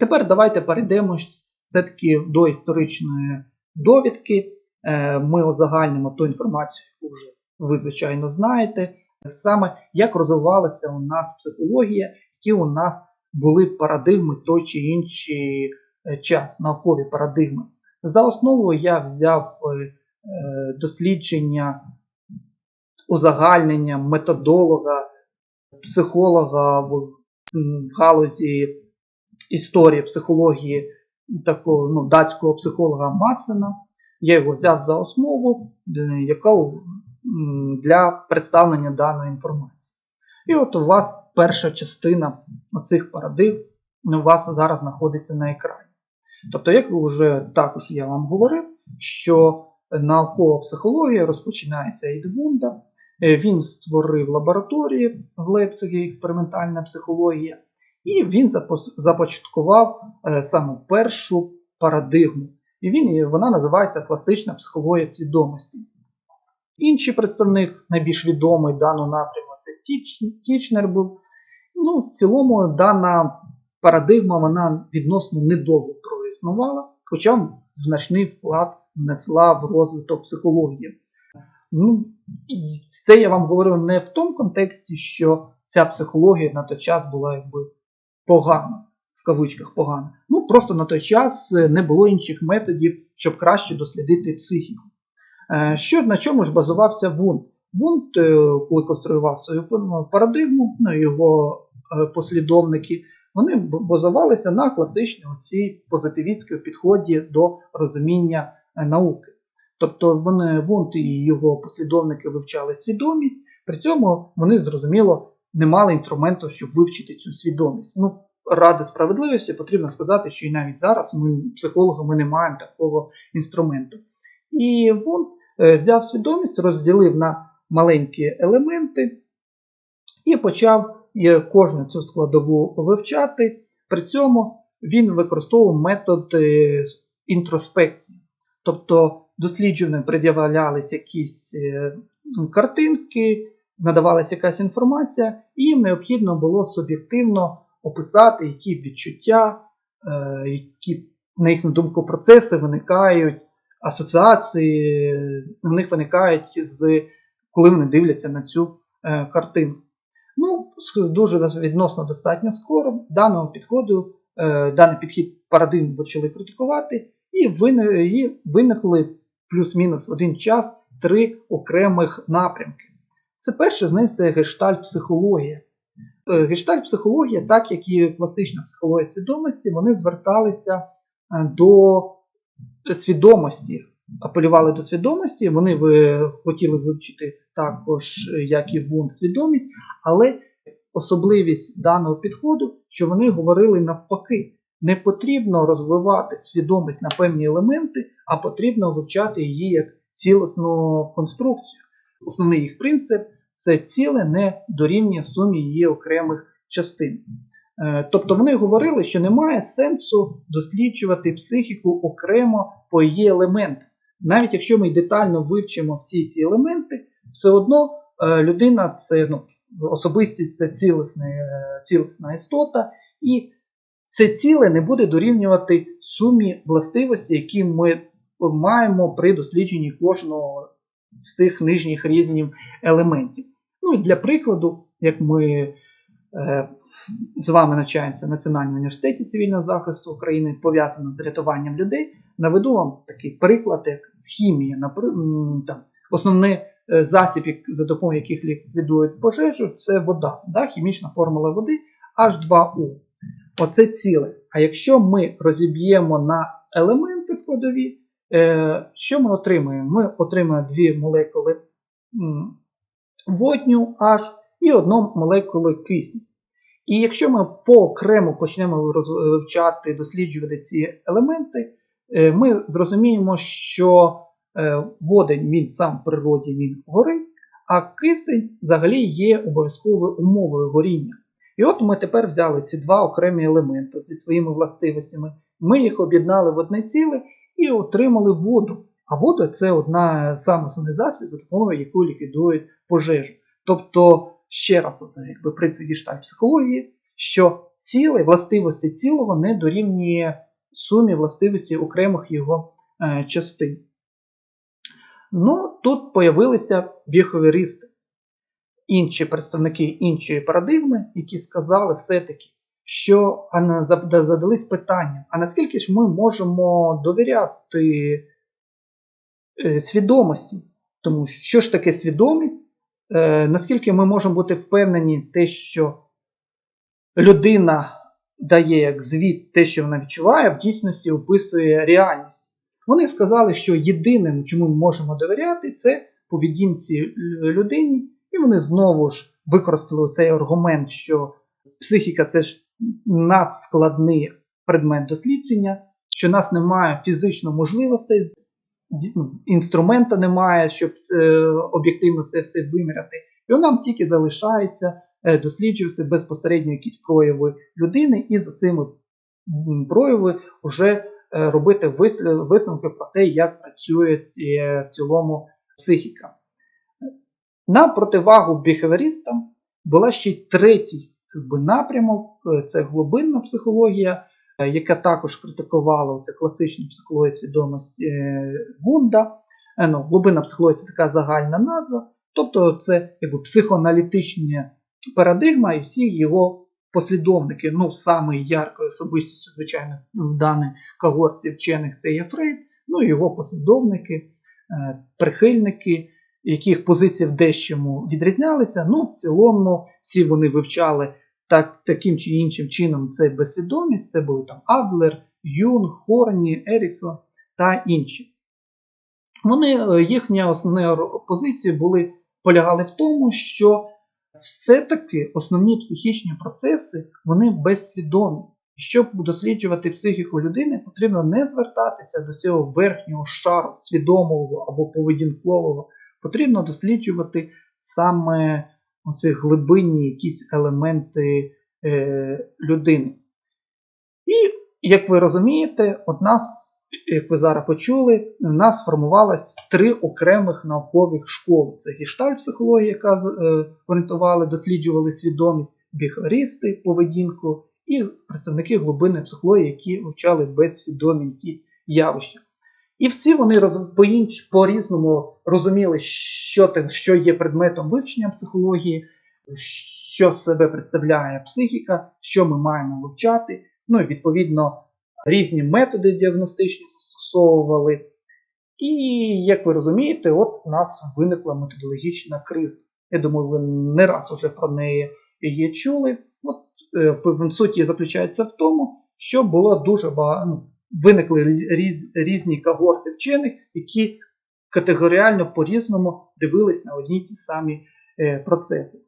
Тепер давайте перейдемо все-таки до історичної довідки. Е, Ми узагальнимо ту інформацію, яку вже ви, звичайно, знаєте. Саме як розвивалася у нас психологія, які у нас були парадигми той чи інший е, час, наукові парадигми. За основу я взяв е, дослідження узагальнення методолога, психолога в галузі історії, психології такого ну, датського психолога Максена. Я його взяв за основу, е, яка для представлення даної інформації. І от у вас перша частина цих парадигм у вас зараз знаходиться на екрані. Тобто, як вже також я вам говорив, що наукова психологія розпочинається від Вунда. Е, Він створив лабораторії в Лейпцигі, експериментальна психологія, і він започаткував е, саме першу парадигму. І він, вона називається класична психологія свідомості. Інший представник, найбільш відомий даного напряму, це Тіч, Тічнер був. Ну, в цілому, дана парадигма вона відносно недовго проіснувала, хоча значний вклад внесла в розвиток психології. Ну, і це я вам говорю не в тому контексті, що ця психологія на той час була якби погана, в кавичках погана. Ну, просто на той час е, не було інших методів, щоб краще дослідити психіку. Е, Що на чому ж базувався Вунт? Вунт, е, коли конструював свою парадигму, ну, його послідовники, вони базувалися на класичній оцій позитивістській підході до розуміння науки. Тобто вони Вунт і його послідовники вивчали свідомість, при цьому вони зрозуміло не мали інструменту, щоб вивчити цю свідомість. Ну, ради справедливості потрібно сказати, що і навіть зараз ми, психологи, ми не маємо такого інструменту. І Вунт е, взяв свідомість, розділив на маленькі елементи і почав е, кожну цю складову вивчати. При цьому він використовував метод е, інтроспекції. Тобто дослідженим пред'являлись якісь картинки, надавалася якась інформація, і їм необхідно було суб'єктивно описати, які відчуття, е, які, на їхню думку, процеси виникають, асоціації в них виникають, з, коли вони дивляться на цю е, картинку. Ну, дуже відносно достатньо скоро даного підходу, е, даний підхід парадигм почали критикувати, і виникли плюс-мінус один час три окремих напрямки. Це перше з них це гештальт-психологія. Е, Гештальт-психологія, так як і класична психологія свідомості, вони зверталися е, до свідомості, апелювали до свідомості. Вони хотіли вивчити також, е, як і Вунт, свідомість, але особливість даного підходу, що вони говорили навпаки. Не потрібно розвивати свідомість на певні елементи, а потрібно вивчати її як цілісну конструкцію. Основний їх принцип це ціле не дорівнює сумі її окремих частин. Е, Тобто вони говорили, що немає сенсу досліджувати психіку окремо по її елементах. Навіть якщо ми детально вивчимо всі ці елементи, все одно е, людина це ну, особистість це цілісна, е, цілісна істота, і це ціле не буде дорівнювати сумі властивості, які ми маємо при дослідженні кожного з тих нижніх різних елементів. Ну і для прикладу, як ми е, з вами навчаємося в Національному університеті цивільного захисту України, пов'язано з рятуванням людей, наведу вам такий приклад, як з хімії. Там, основний е, засіб, за допомогою яких ліквідують пожежу, це вода, да? хімічна формула води H2O. Оце ціле. А якщо ми розіб'ємо на елементи складові, що ми отримуємо? Ми отримуємо дві молекули водню H і одну молекулу кисню. І якщо ми поокремо почнемо вивчати, досліджувати ці елементи, е, ми зрозуміємо, що е, водень він сам в природі він горить, а кисень взагалі є обов'язковою умовою горіння. І от ми тепер взяли ці два окремі елементи зі своїми властивостями, ми їх об'єднали в одне ціле і отримали воду. А вода це одна саме основний за допомогою якої ліквідують пожежу. Тобто, ще раз, оце якби принцип гештальт психології, що ціле, властивості цілого не дорівнює сумі властивості окремих його е, частин. Ну, тут появилися біховіристи, інші представники іншої парадигми, які сказали все-таки, що задались питанням, а наскільки ж ми можемо довіряти е, свідомості? Тому що ж таке свідомість? Е, наскільки ми можемо бути впевнені, те, що людина дає як звіт те, що вона відчуває, в дійсності описує реальність. Вони сказали, що єдиним, чому ми можемо довіряти, це поведінці людині, і вони знову ж використали цей аргумент, що психіка це ж надскладний предмет дослідження, що в нас немає фізично можливостей, ну, інструмента немає, щоб це, об'єктивно це все виміряти. І нам тільки залишається е, досліджувати безпосередньо якісь прояви людини, і за цими прояви вже е, робити висновки про те, як працює е, в цілому психіка. На противагу біхевіристам була ще й третій напрямок е, це глибинна психологія, е, яка також критикувала це класичну психологію свідомості е, Вунда. Е, Ну, глибинна психологія це така загальна назва, тобто це якби, психоаналітична парадигма і всі його послідовники. Ну, саме яркою особистістю, звичайно, в даній когорті вчених це є Фрейд, ну і його послідовники, е, прихильники, яких позиції в дещому відрізнялися. Ну, в цілому, всі вони вивчали так, таким чи іншим чином це безсвідомість. Це були там Адлер, Юнг, Хорні, Еріксон та інші. Вони, е, їхня основна позиція були, полягали в тому, що все-таки основні психічні процеси вони безсвідомі. Щоб досліджувати психіку людини, потрібно не звертатися до цього верхнього шару свідомого або поведінкового. Потрібно досліджувати саме оці глибинні якісь елементи е, людини. І, як ви розумієте, от нас, як ви зараз почули, у нас сформувалось три окремих наукових школи: це гештальт-психологія, яка е, орієнтували, досліджували свідомість, біхарісти, поведінку, і представники глибинної психології, які вивчали безсвідомі якісь явища. І всі вони роз, по інч, по-різному розуміли, що, те, що є предметом вивчення психології, що себе представляє психіка, що ми маємо вивчати. Ну і відповідно різні методи діагностичні застосовували. І, як ви розумієте, от у нас виникла методологічна криза. Я думаю, ви не раз уже про неї її чули. От е, в суті заключається в тому, що було дуже багато. Виникли різ, різні когорти вчених, які категоріально по-різному дивились на одні ті самі е, процеси.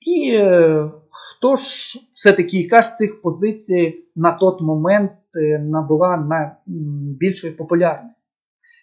І е, хто ж все-таки яка ж цих позицій на той момент е, набула найбільшої популярності?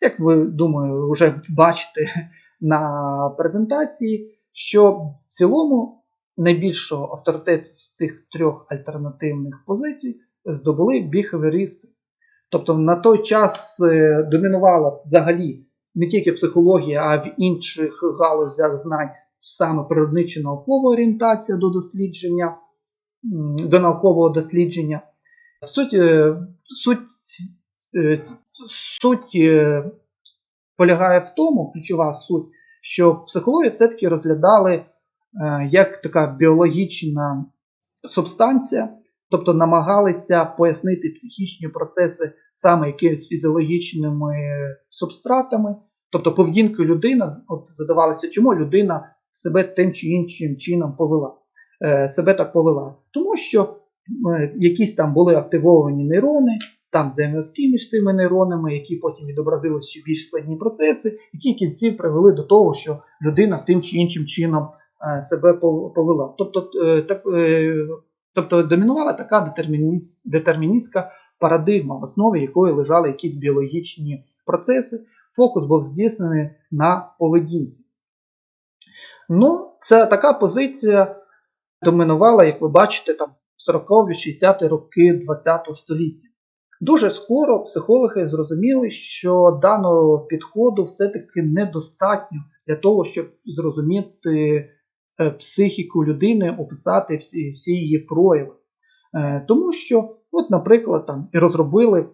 Як ви думаю, вже бачите на презентації, що в цілому найбільшого авторитету з цих трьох альтернативних позицій здобули біхевіристи. Тобто на той час е, домінувала взагалі не тільки психологія, а в інших галузях знань саме природнича наукова орієнтація до дослідження, до наукового дослідження. Суть, е, суть, е, суть полягає в тому, ключова суть, що психологію все-таки розглядали як така біологічна субстанція, тобто намагалися пояснити психічні процеси саме якимись фізіологічними субстратами, тобто поведінкою людини, от задавалося, чому людина себе тим чи іншим чином повела. Е, себе так повела. Тому що е, якісь там були активовані нейрони, там зв'язки між цими нейронами, які потім відобразили ще більш складні процеси, які в кінці привели до того, що людина тим чи іншим чином е, себе повела. Тобто, так, тобто домінувала така детермініс- детерміністська парадигма, в основі якої лежали якісь біологічні процеси. Фокус був здійснений на поведінці. Ну, це така позиція домінувала, як ви бачите, там в 40-60-ті роки ХХ століття. Дуже скоро психологи зрозуміли, що даного підходу все-таки недостатньо для того, щоб зрозуміти психіку людини, описати всі, всі її прояви. Е, Тому що, от, наприклад, там і розробили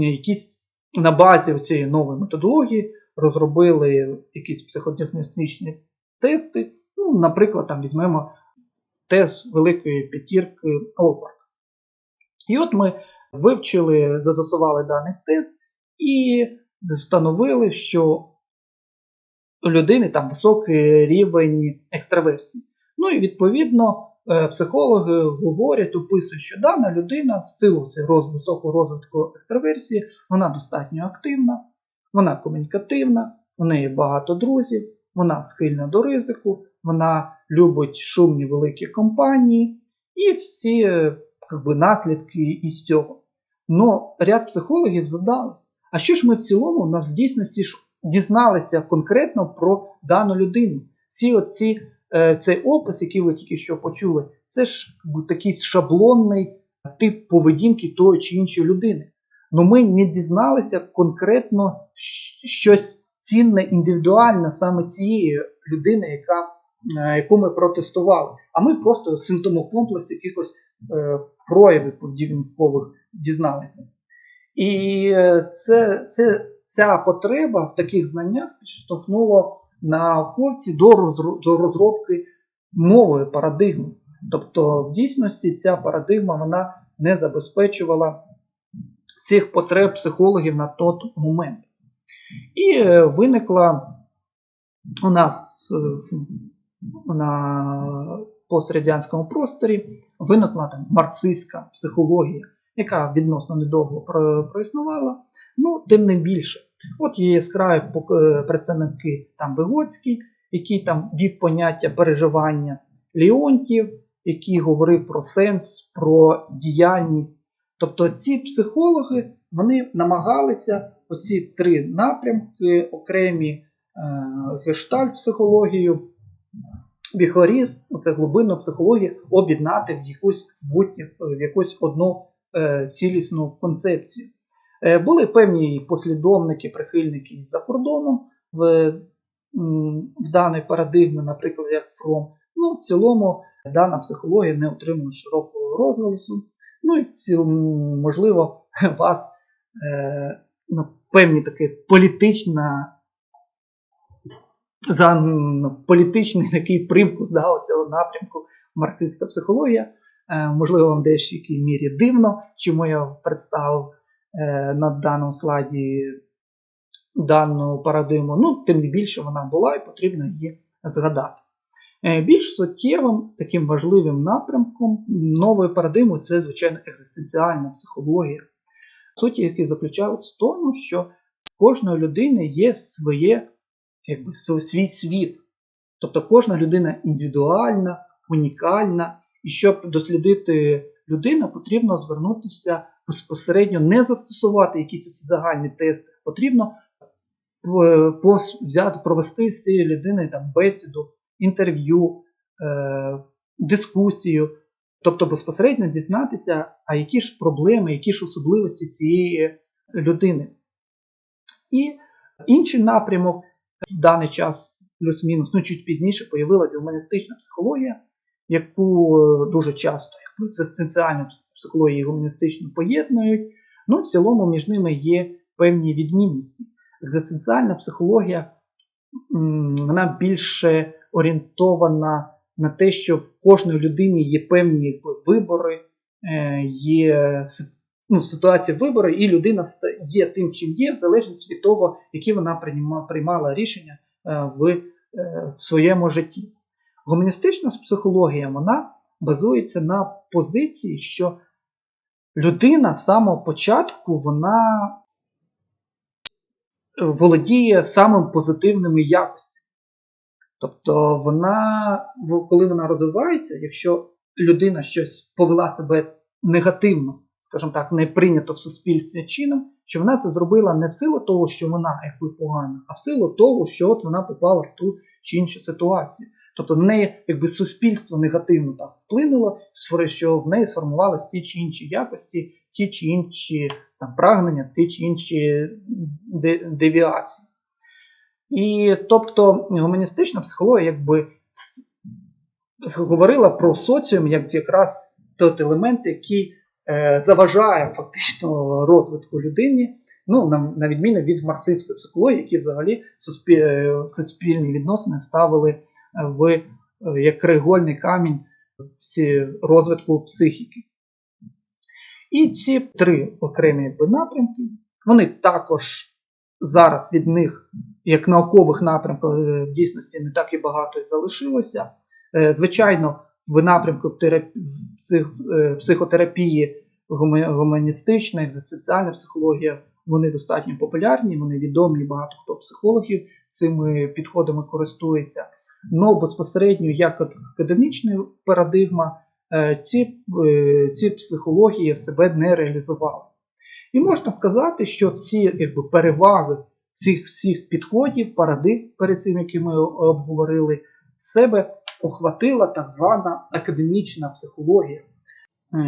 якісь на базі цієї нової методології, розробили якісь психодіагностичні тести. Ну, наприклад, там візьмемо тест великої п'ятірки Олбарт. І от ми вивчили, застосували даний тест і встановили, що людини там високий рівень екстраверсії. Ну і відповідно е, психологи говорять, описують, що дана людина в силу цього високого розвитку екстраверсії, вона достатньо активна, вона комунікативна, у неї багато друзів, вона схильна до ризику, вона любить шумні великі компанії і всі е, би, наслідки із цього. Но ряд психологів задались. А що ж ми в цілому на в дійсності дізналися конкретно про дану людину? Всі оці, е, цей опис, який ви тільки що почули, це ж такий шаблонний тип поведінки тої чи іншої людини. Но ми не дізналися конкретно щось цінне, індивідуальне саме цієї людини, яка, е, яку ми протестували. А ми просто симптомокомплекс якихось е, проявів поведінкових дізналися. І е, це, це, ця потреба в таких знаннях підштовхнула розро- до розробки нової парадигми. Тобто, в дійсності ця парадигма вона не забезпечувала цих потреб психологів на той момент. І е, виникла у нас е, на пострадянському просторі виникла там марксистська психологія, яка відносно недовго проіснувала. Ну, тим не більше. От є яскраві е, представники там Вигоцький, який там вів поняття переживання Леонтів, який говорив про сенс, про діяльність. Тобто ці психологи вони намагалися оці три напрямки, окремі е, гештальт-психологію, біхоріз, оце глибинну психологію, об'єднати в якусь в якусь одну цілісну концепцію. Е, були певні послідовники, прихильники за кордоном в, в даної парадигми, наприклад, як Фром. Ну, в цілому дана психологія не отримує широкого розголосу. Ну і цілому, можливо, вас е, ну, певні таке політична за м, політичний такий привкус да, цього напрямку марксистська психологія. Е, можливо, вам дещо в якій мірі дивно, чому я представив е, на даному слайді дану парадигму. Ну, тим не більше вона була і потрібно її згадати. Е, Більш суттєвим таким важливим напрямком нової парадигми це, звичайно, екзистенціальна психологія, суть якої заключалась в тому, що в кожної людини є своє, якби, свій світ. Тобто кожна людина індивідуальна, унікальна, і щоб дослідити людину, потрібно звернутися безпосередньо, не застосувати якісь оці загальні тести, потрібно е, взяти, провести з цією людиною там, бесіду, інтерв'ю, е, дискусію, тобто безпосередньо дізнатися, а які ж проблеми, які ж особливості цієї людини. І інший напрямок. В даний час, плюс-мінус, ну чуть пізніше, появилася гуманістична психологія, яку е, дуже часто як екзистенціальну психологію і гуманістичну поєднують. Ну, в цілому між ними є певні відмінності. Екзистенціальна психологія вона більше орієнтована на те, що в кожної людині є певні якби, вибори, е, є ну, ситуація вибору, і людина є тим, чим є, в залежності від того, які вона приймала рішення е, в, в своєму житті. Гуманістична психологія вона базується на позиції, що людина з самого початку вона е, володіє самим позитивними якостями. Тобто, вона, коли вона розвивається, якщо людина щось повела себе негативно, скажімо так, не прийнято в суспільстві чином, що вона це зробила не в силу того, що вона якби погана, а в силу того, що от вона попала в ту чи іншу ситуацію. Тобто на неї якби суспільство негативно так вплинуло, що в неї сформувалися ті чи інші якості, ті чи інші там, прагнення, ті чи інші девіації. І тобто гуманістична психологія якби говорила про соціум як якраз той елемент, який е, заважає фактично розвитку людині, ну, на, на відміну від марксистської психології, які взагалі суспіль, е, суспільні відносини ставили в е, як краєгольний камінь розвитку психіки. І ці три окремі напрямки, вони також зараз від них, як наукових напрямків, е, в дійсності не так і багато і залишилося. Е, Звичайно, в напрямку терапі... псих... психотерапії, гума- гуманістична, екзистенціальна психологія, вони достатньо популярні, вони відомі, багато хто психологів цими підходами користується. Но безпосередньо як ак- академічна парадигма, е, ці, е, ці психології себе не реалізували. І можна сказати, що всі якби, переваги цих всіх підходів, парадигм перед цим, які ми обговорили, себе охватила так звана академічна психологія.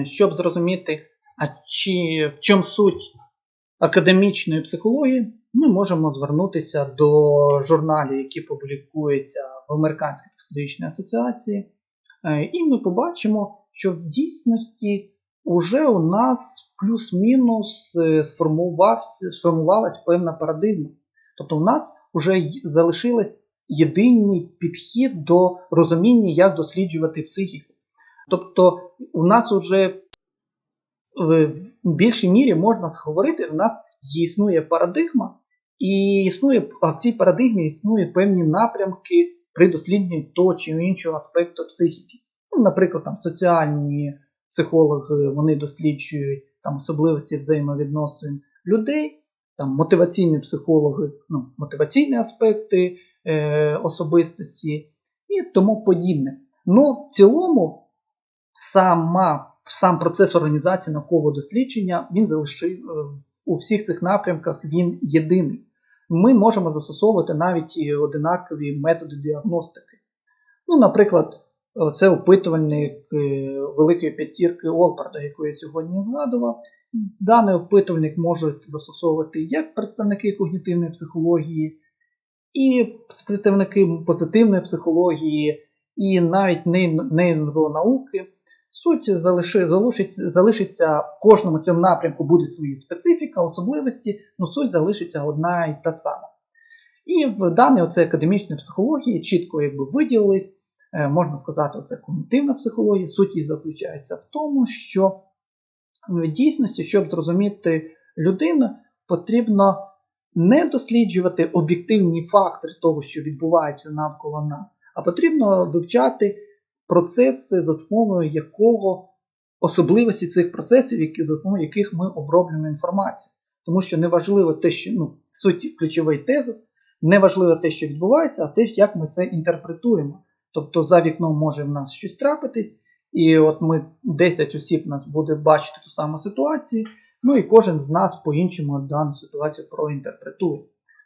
Е, Щоб зрозуміти, а чи в чому суть академічної психології, ми можемо звернутися до журналів, які публікуються в Американській психологічній асоціації, Е, і ми побачимо, що в дійсності вже у нас плюс-мінус е, сформувалась певна парадигма. Тобто, у нас вже залишилась єдиний підхід до розуміння, як досліджувати психіку. Тобто, у нас вже в в більшій мірі можна говорити, в нас існує парадигма, і існує, в цій парадигмі існує певні напрямки при дослідженні того чи іншого аспекту психіки. Ну, наприклад, там соціальні психологи вони досліджують там особливості взаємовідносин людей, там мотиваційні психологи, ну, мотиваційні аспекти е, особистості і тому подібне. Ну, в цілому, сама, сам процес організації наукового дослідження він залишив е, у всіх цих напрямках він єдиний. Ми можемо застосовувати навіть і одинакові методи діагностики. Ну, наприклад, це опитувальник е, великої п'ятірки Олпарда, яку я сьогодні згадував. Даний опитувальник можуть застосовувати як представники когнітивної психології, і представники позитивної психології, і навіть нейронауки. Суть залиши- залишиться, залишиться в кожному цьому напрямку буде свої специфіка, особливості, але суть залишиться одна і та сама. І в даній оце академічної психології чітко якби виділились, е, можна сказати, оце когнітивна психологія. Суть її заключається в тому, що в дійсності, щоб зрозуміти людину, потрібно не досліджувати об'єктивні фактори того, що відбувається навколо нас, а потрібно вивчати процеси, за допомогою якого особливості цих процесів, які, за допомогою яких ми оброблюємо інформацію. Тому що неважливо те, що ну, суть ключовий тезис, неважливо те, що відбувається, а те, як ми це інтерпретуємо. Тобто за вікном може в нас щось трапитись, і от ми 10 осіб нас буде бачити ту саму ситуацію, ну і кожен з нас по-іншому дану ситуацію проінтерпретує.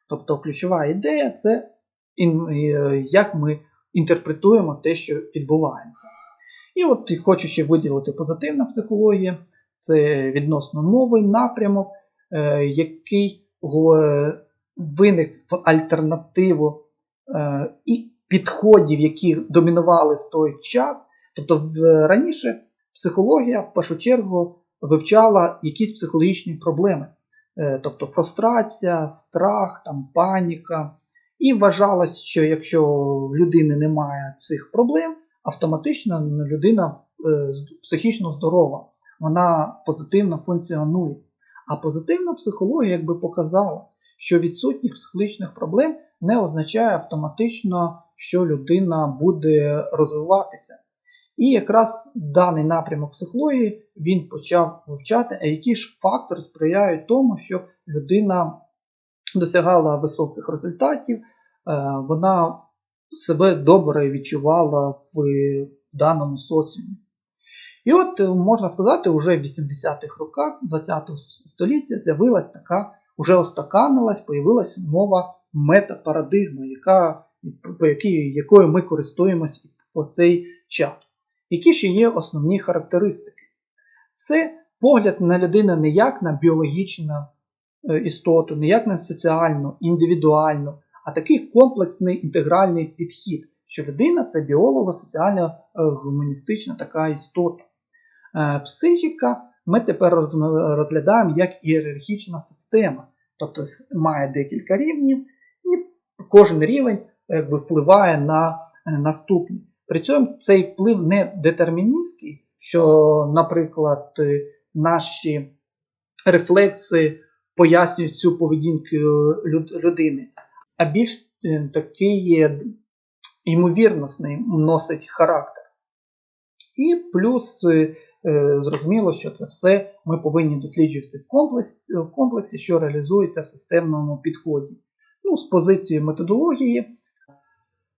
Тобто ключова ідея це е, як ми інтерпретуємо те, що відбувається. І от хочу ще виділити позитивна психологія, це відносно новий напрямок, е, який виник в альтернативу е, і підходів, які домінували в той час. Тобто раніше психологія в першу чергу вивчала якісь психологічні проблеми, Е, тобто фрустрація, страх, там, паніка. І вважалось, що якщо в людини немає цих проблем, автоматично людина е, психічно здорова, вона позитивно функціонує. А позитивна психологія якби показала, що відсутність психологічних проблем не означає автоматично, що людина буде розвиватися. І якраз даний напрямок психології він почав вивчати, а які ж фактори сприяють тому, щоб людина досягала високих результатів, е, вона себе добре відчувала в даному соціумі. І от е, можна сказати, вже в 80-х роках ХХ століття з'явилась така, вже остаканилась, появилась нова метапарадигма, яка, по якій, якою ми користуємось по цей час. Які ж є основні характеристики? Це погляд на людину не як на біологічну е, істоту, не як на соціальну, індивідуальну, а такий комплексний інтегральний підхід, що людина це біолого-соціально-гуманістична така істота. Е, Психіка ми тепер розглядаємо як ієрархічна система, тобто має декілька рівнів, і кожен рівень якби, впливає на е, наступний. При цьому цей вплив не детерміністський, що, наприклад, е, наші рефлекси пояснюють цю поведінку людини, а більш е, такий е, ймовірностний носить характер. І плюс е, е, зрозуміло, що це все ми повинні досліджувати в комплексі, в комплексі, що реалізується в системному підході. Ну, з позиції методології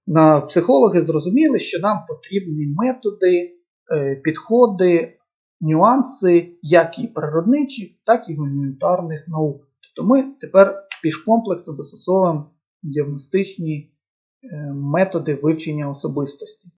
на психологи зрозуміли, що нам потрібні методи, е, підходи, нюанси, як і природничих, так і гуманітарних наук. Тобто ми тепер більш комплексно застосовуємо діагностичні е, методи вивчення особистості.